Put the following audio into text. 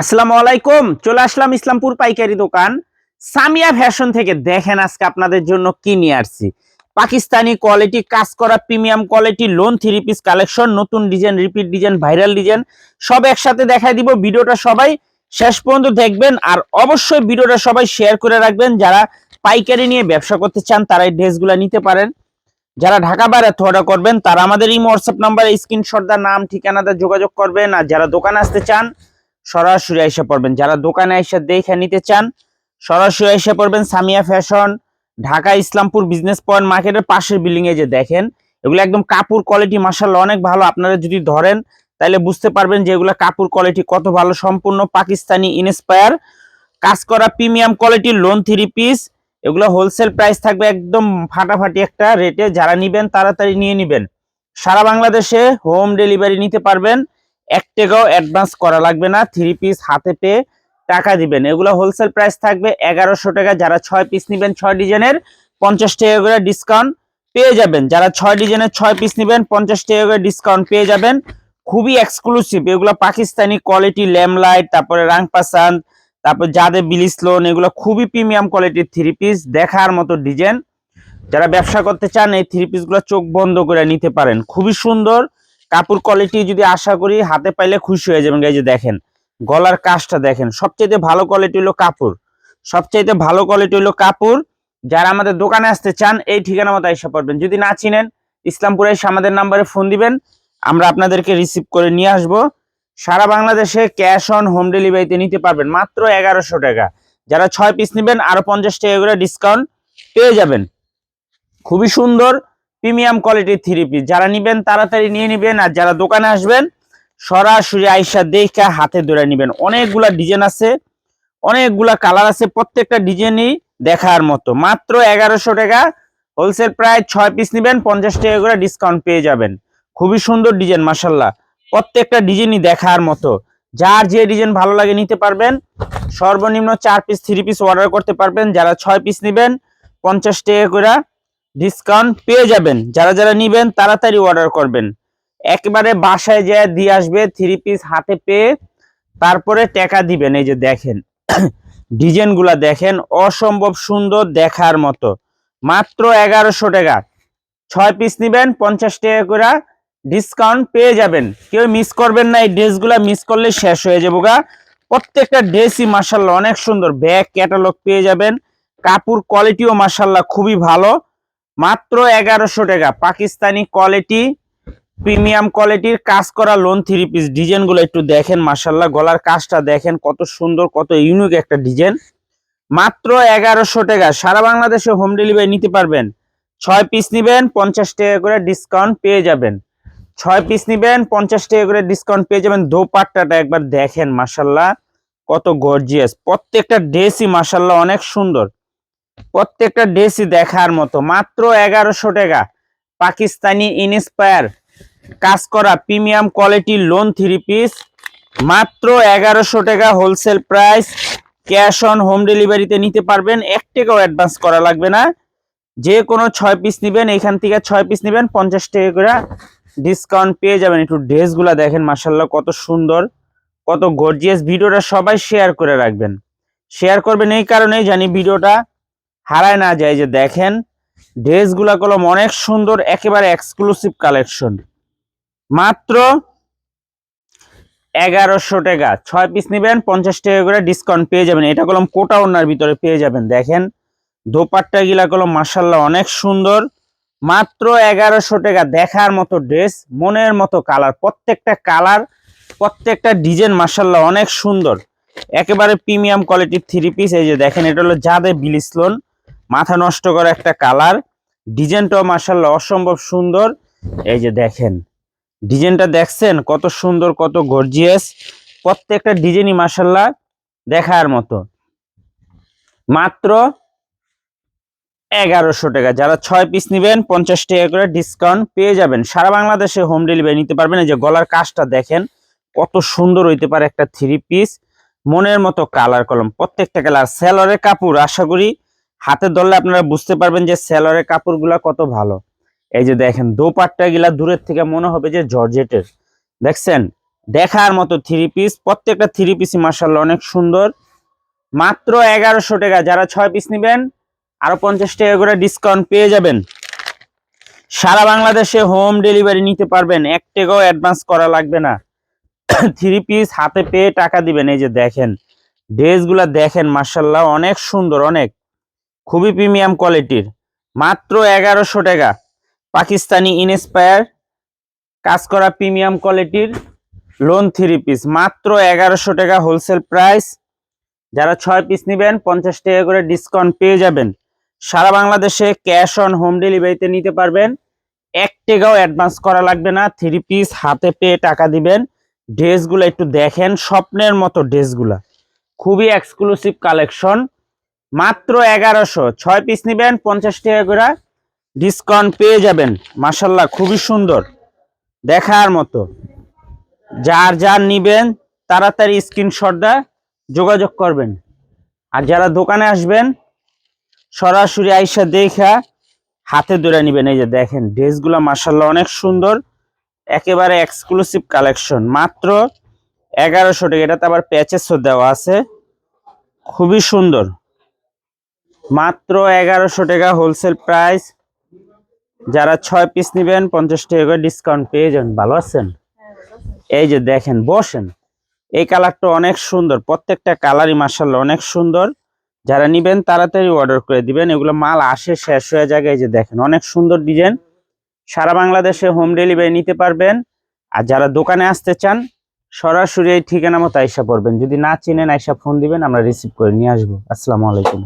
আসসালামু আলাইকুম, চলে আসলাম ইসলামপুর পাইকারি দোকান। সামিয়া ফ্যাশন থেকে দেখেন আজকে আপনাদের জন্য কি নিয়ে আসছি। পাকিস্তানি কোয়ালিটি, কাজ করা premium quality, lawn, three piece collection, নতুন design, repeat design, viral design, সব একসাথে দেখাই দিব। ভিডিওটা সবাই শেষ পর্যন্ত দেখবেন আর অবশ্যই ভিডিওটা সবাই শেয়ার করে রাখবেন। যারা পাইকারি নিয়ে ব্যবসা করতে চান, তারা এই ড্রেসগুলো নিতে পারেন। যারা ঢাকা বাইরে অর্ডার করবেন, তারা আমাদের এই হোয়াটসঅ্যাপ নাম্বারে স্ক্রিনশট দা নাম ঠিকানাতে যোগাযোগ করবেন। আর যারা দোকানে আসতে চান সরাসরি এসে পড়বেন। যারা দোকানে এসে দেখে নিতে চান, সরাসরি এসে পড়বেন Samia fashion, Dhaka Islampur business point মার্কেটের পাশের বিল্ডিং এ যে দেখেন, এগুলো একদম কাপড় কোয়ালিটি মাসাল্লাহ অনেক ভালো। আপনারা যদি ধরেন, তাহলে বুঝতে পারবেন যে এগুলো কাপড় কোয়ালিটি কত ভালো, সম্পূর্ণ পাকিস্তানি ইনস্পায়ার কাজ করা প্রিমিয়াম কোয়ালিটির লোন থ্রি পিস এগুলো হোলসেল প্রাইস থাকবে একদম ফাটাফাটি একটা রেটে যারা নিবেন, তাড়াতাড়ি নিয়ে নিবেন। সারা বাংলাদেশে হোম ডেলিভারি নিতে পারবেন। এক টাকাও অ্যাডভান্স করা লাগবে না থ্রি পিস হাতে পেয়ে টাকা দিবেন। এগুলো হোলসেল প্রাইস থাকবে এগারোশো টাকা, যারা ছয় পিস নেবেন, ছয় ডিজাইনের পঞ্চাশ টাকা করে ডিসকাউন্ট পেয়ে যাবেন। যারা ছয় ডিজাইনের ছয় পিস নিবেন, পঞ্চাশ টাকা করে ডিসকাউন্ট পেয়ে যাবেন। খুবই এক্সক্লুসিভ এগুলো পাকিস্তানি কোয়ালিটি ল্যামলাইট তারপরে রাংপাসান তারপর যাদের বিলিস লোন এগুলো খুবই প্রিমিয়াম কোয়ালিটির থ্রি পিস দেখার মতো ডিজাইন যারা ব্যবসা করতে চান, এই থ্রি পিসগুলো চোখ বন্ধ করে নিতে পারেন। খুবই সুন্দর কাপড় কোয়ালিটি যদি আশা করি হাতে পাইলে খুশি হয়ে যাবেন। এই যে দেখেন, গলার কাজটা দেখেন সবচেয়ে ভালো কোয়ালিটি হলো কাপড়। সবচেয়ে ভালো কোয়ালিটি হলো কাপড়। যারা আমাদের দোকানে আসতে চান, এই ঠিকানা মতো এসে পড়বেন। যদি না চিনেন, ইসলামপুরে এসে আমাদের নাম্বারে ফোন দিবেন। আমরা আপনাদেরকে রিসিভ করে নিয়ে আসব। সারা বাংলাদেশে ক্যাশ অন হোম ডেলিভারিতে নিতে পারবেন মাত্র এগারোশো টাকা। যারা ছয় পিস নেবেন, আরও পঞ্চাশ টাকা করে ডিসকাউন্ট পেয়ে যাবেন। খুবই সুন্দর। প্রিমিয়াম কোয়ালিটির থ্রি পিস। যারা নিবেন তাড়াতাড়ি নিয়ে নিবেন আর যারা দোকানে আসবেন, সরাসরি আইসা দেখে হাতে ধরে নিবেন। অনেকগুলা ডিজাইন আছে, অনেকগুলা কালার আছে, প্রত্যেকটা ডিজাইনই দেখার মতো। মাত্র এগারোশো টাকা হোলসেল প্রায় ছয় পিস নেবেন, পঞ্চাশ টাকা করে ডিসকাউন্ট পেয়ে যাবেন। খুবই সুন্দর ডিজাইন মাসাল্লাহ প্রত্যেকটা ডিজাইনই দেখার মতো। যার যে ডিজাইন ভালো লাগে নিতে পারবেন, সর্বনিম্ন চার পিস, থ্রি পিস অর্ডার করতে পারবেন। যারা ছয় পিস নেবেন, পঞ্চাশ টাকা করে ডিসকাউন্ট পেয়ে যাবেন। যারা যারা নিবেন, তাড়াতাড়ি অর্ডার করবেন। একেবারে বাসায় যেয়ে দিয়ে আসবে থ্রি পিস হাতে পেয়ে তারপরে টাকা দিবেন। এই যে দেখেন ডিজাইনগুলা দেখেন, অসম্ভব সুন্দর দেখার মতো। মাত্র এগারোশো টাকা। ছয় পিস নেবেন, পঞ্চাশ টাকা করে ডিসকাউন্ট পেয়ে যাবেন। কেউ মিস করবেন না, এই ড্রেসগুলা মিস করলে শেষ হয়ে যাব গা। প্রত্যেকটা ড্রেসই মাসাল্লাহ অনেক সুন্দর। ব্যাগ ক্যাটালগ পেয়ে যাবেন। কাপড় কোয়ালিটিও মাসাল্লাহ খুবই ভালো। মাত্র এগারোশো টাকা। পাকিস্তানি কোয়ালিটি প্রিমিয়াম কোয়ালিটির কাজ করা লোন থ্রি পিস ডিজাইনগুলো একটু দেখেন মাসাল্লাহ গলার কাজটা দেখেন, কত সুন্দর, কত ইউনিক একটা ডিজাইন মাত্র এগারোশো টাকা। সারা বাংলাদেশে হোম ডেলিভারি নিতে পারবেন। ছয় পিস নিবেন, পঞ্চাশ টাকা করে ডিসকাউন্ট পেয়ে যাবেন। ছয় পিস নিবেন, পঞ্চাশ টাকা করে ডিসকাউন্ট পেয়ে যাবেন। দোপাট্টাটা একবার দেখেন মাসাল্লাহ কত গর্জিয়াস প্রত্যেকটা ড্রেসই মাসাল্লাহ অনেক সুন্দর। প্রত্যেকটা ড্রেসই দেখার মতো। মাত্র এগারোশো টাকা। পাকিস্তানি ইনস্পায়ার কাজ করা প্রিমিয়াম কোয়ালিটির লোন থ্রি পিস মাত্র এগারোশো টাকা wholesale price cash on home ডেলিভারিতে নিতে পারবেন। এক টাকাও অ্যাডভান্স করা লাগবে না। যে কোনো ছয় পিস নেবেন, এখান থেকে ছয় পিস নেবেন। পঞ্চাশ টাকা করে ডিসকাউন্ট পেয়ে যাবেন। একটু ড্রেসগুলা দেখেন মাসাল্লাহ কত সুন্দর। কত গর্জিয়াস ভিডিওটা সবাই শেয়ার করে রাখবেন। শেয়ার করবেন এই কারণেই জানি ভিডিওটা হারায় না যায় যে দেখেন, ড্রেসগুলা কলম অনেক সুন্দর, একেবারে এক্সক্লুসিভ কালেকশন মাত্র এগারোশো টাকা। ছয় পিস নেবেন, পঞ্চাশ টাকা করে ডিসকাউন্ট পেয়ে যাবেন। এটা কলম কোটা ওনার ভিতরে পেয়ে যাবেন, দেখেন। দোপাট্টা গিলা কলম মাসাল্লাহ অনেক সুন্দর। মাত্র এগারোশো টাকা, দেখার মতো ড্রেস, মনের মতো কালার, প্রত্যেকটা কালার, প্রত্যেকটা ডিজাইন মাসাল্লাহ অনেক সুন্দর। একেবারে প্রিমিয়াম কোয়ালিটির থ্রি পিস এই যে দেখেন, এটা হলো যাদে বিলিসলোন মাথা নষ্ট করা একটা কালার। ডিজাইনটাও মাসাল্লাহ অসম্ভব সুন্দর। এই যে দেখেন, ডিজাইনটা দেখছেন? কত সুন্দর, কত গর্জিয়াস প্রত্যেকটা ডিজাইনই মাসাল্লাহ দেখার মতো। মাত্র এগারোশো টাকা। যারা ছয় পিস নেবেন, পঞ্চাশ টাকা করে ডিসকাউন্ট পেয়ে যাবেন। সারা বাংলাদেশে হোম ডেলিভারি নিতে পারবেন। এই যে গলার কাজটা দেখেন, কত সুন্দর হইতে পারে একটা থ্রি পিস মনের মতো কালার কলম, প্রত্যেকটা কালার সেলরের কাপড়, আশা করি হাতে ধরলে আপনারা বুঝতে পারবেন যে সেলরের কাপড়গুলা কত ভালো। এই যে দেখেন, দোপাট্টা গিলা দূরের থেকে মনে হবে যে জর্জেটের। দেখছেন? দেখার মতো থ্রি পিস প্রত্যেকটা থ্রি পিসই মার্শাল্লাহ অনেক সুন্দর। মাত্র এগারোশো টাকা, যারা ছয় পিস নেবেন, আরও পঞ্চাশ টাকা করে ডিসকাউন্ট পেয়ে যাবেন। সারা বাংলাদেশে হোম ডেলিভারি নিতে পারবেন, এক টাকাও অ্যাডভান্স করা লাগবে না। থ্রি পিস হাতে পেয়ে টাকা দিবেন, এই যে দেখেন। ড্রেসগুলা দেখেন মার্শাল্লাহ অনেক সুন্দর, অনেক। খুবই প্রিমিয়াম কোয়ালিটির। মাত্র এগারোশো টাকা। পাকিস্তানি ইনস্পায়ার। কাজ করা প্রিমিয়াম কোয়ালিটির লোন থ্রি পিস। মাত্র এগারোশো টাকা হোলসেল প্রাইস। যারা ছয় পিস নেবেন, পঞ্চাশ টাকা করে ডিসকাউন্ট পেয়ে যাবেন। সারা বাংলাদেশে ক্যাশ অন হোম ডেলিভারিতে নিতে পারবেন। এক টাকাও অ্যাডভান্স করা লাগবে না। থ্রি পিস হাতে পেয়ে টাকা দিবেন। ড্রেসগুলো একটু দেখেন, স্বপ্নের মতো ড্রেসগুলা। খুবই এক্সক্লুসিভ কালেকশন মাত্র এগারোশো। ছয় পিস নেবেন, পঞ্চাশ টাকা করে ডিসকাউন্ট পেয়ে যাবেন। মাসাল্লাহ খুবই সুন্দর। দেখার মতো। যার যার নিবেন, তাড়াতাড়ি স্ক্রিনশটটা যোগাযোগ করবেন। আর যারা দোকানে আসবেন, সরাসরি আইসা দেখা হাতে ধরে নিবেন। এই যে দেখেন, ড্রেসগুলো মাসাল্লাহ অনেক সুন্দর। একেবারে এক্সক্লুসিভ কালেকশন মাত্র এগারোশো টাকা। এটাতে আবার প্যাচেসও দেওয়া আছে। খুবই সুন্দর। মাত্র এগারোশো টাকা হোলসেল প্রাইস যারা ছয় পিস নেবেন, পঞ্চাশ টাকা করে ডিসকাউন্ট পেয়ে যান ভালো আছেন? এই যে দেখেন, বসেন। এই কালারটা অনেক সুন্দর। প্রত্যেকটা কালারই মার্শাল্লাহ অনেক সুন্দর। যারা নিবেন, তাড়াতাড়ি অর্ডার করে দিবেন। এগুলো মাল আসে, শেষ হয়ে জায়গায় যে দেখেন, অনেক সুন্দর ডিজাইন সারা বাংলাদেশে হোম ডেলিভারি নিতে পারবেন। আর যারা দোকানে আসতে চান, সরাসরি এই ঠিকানা মতো আইসা পড়বেন। যদি না চিনেন, আইসা ফোন দিবেন, আমরা রিসিভ করে নিয়ে আসব। আসসালামু আলাইকুম।